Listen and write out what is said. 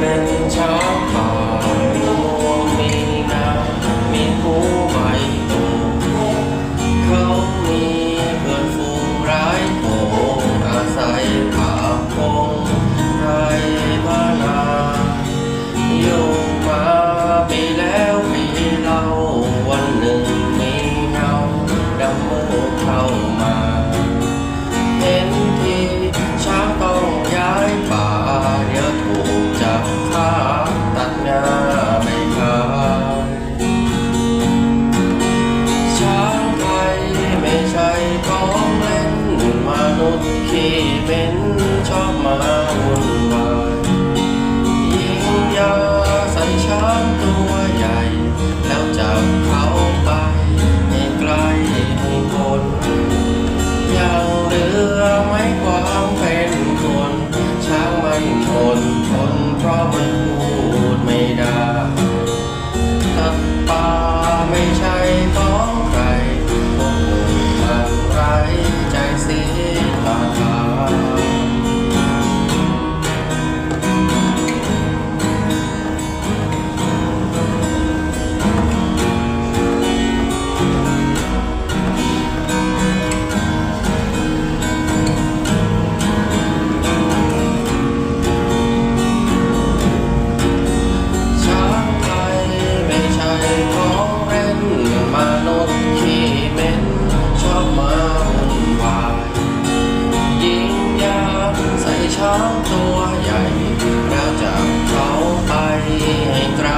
meant ขี้เป็นชอบมาวุ่นวายยิงยาใส่ช้างตัวใหญ่ แล้วจับเขาไปให้ไกลให้คนยังเหลือไม่ความเป็นคน ช้างมันทนทนเพราะมันพูดไม่ได้ ช้างตัวใหญ่ แล้วจากเขาไปให้ไกล